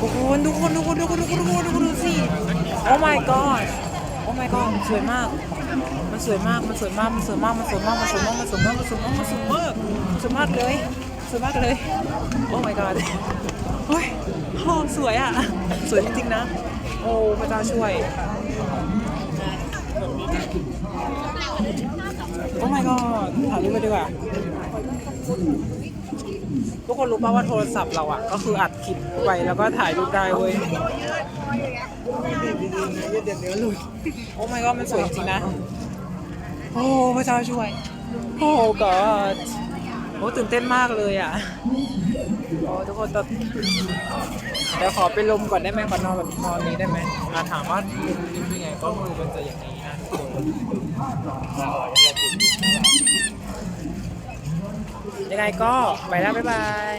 ทุกคนทุกคนทุกคนทุกคนทุกคนทุกคนทุกคนดูสิโอ้ my god โอ้ my god มันสวยมาก มันสวยมาก มันสวยมาก มันสวยมาก มันสวยมาก มันสวยมาก มันสวยมาก มันสวยมาก มันสวยมากสวยมากเลย สวยมากเลย โอ้ my god เฮ้ยโอ้สวยอะ สวยจริงๆนะ โอ้พระเจ้าช่วย โอ้ my god ถ่ายรูปไปดีกว่า ทุกคนรู้ป่าว่าโทรศัพท์เราอะ ก็คืออัดคลิปไว้แล้วก็ถ่ายรูปได้เว้ยโอ้ my god มันสวยจริงๆนะ โอ้พระเจ้าช่วย โอ้ god โอ้ตื่นเต้นมากเลยอะโอ้ทุกคนตอนเดี๋ยวขอไปลมก่อนได้ไหมขอนอนแบบนอนนี้ได้ไหมอ่าถามว่าลมนี้เป็นไงก็มือมันจะอย่างนี้นะทุกคน ยังไงก็ไปแล้วบ๊ายบาย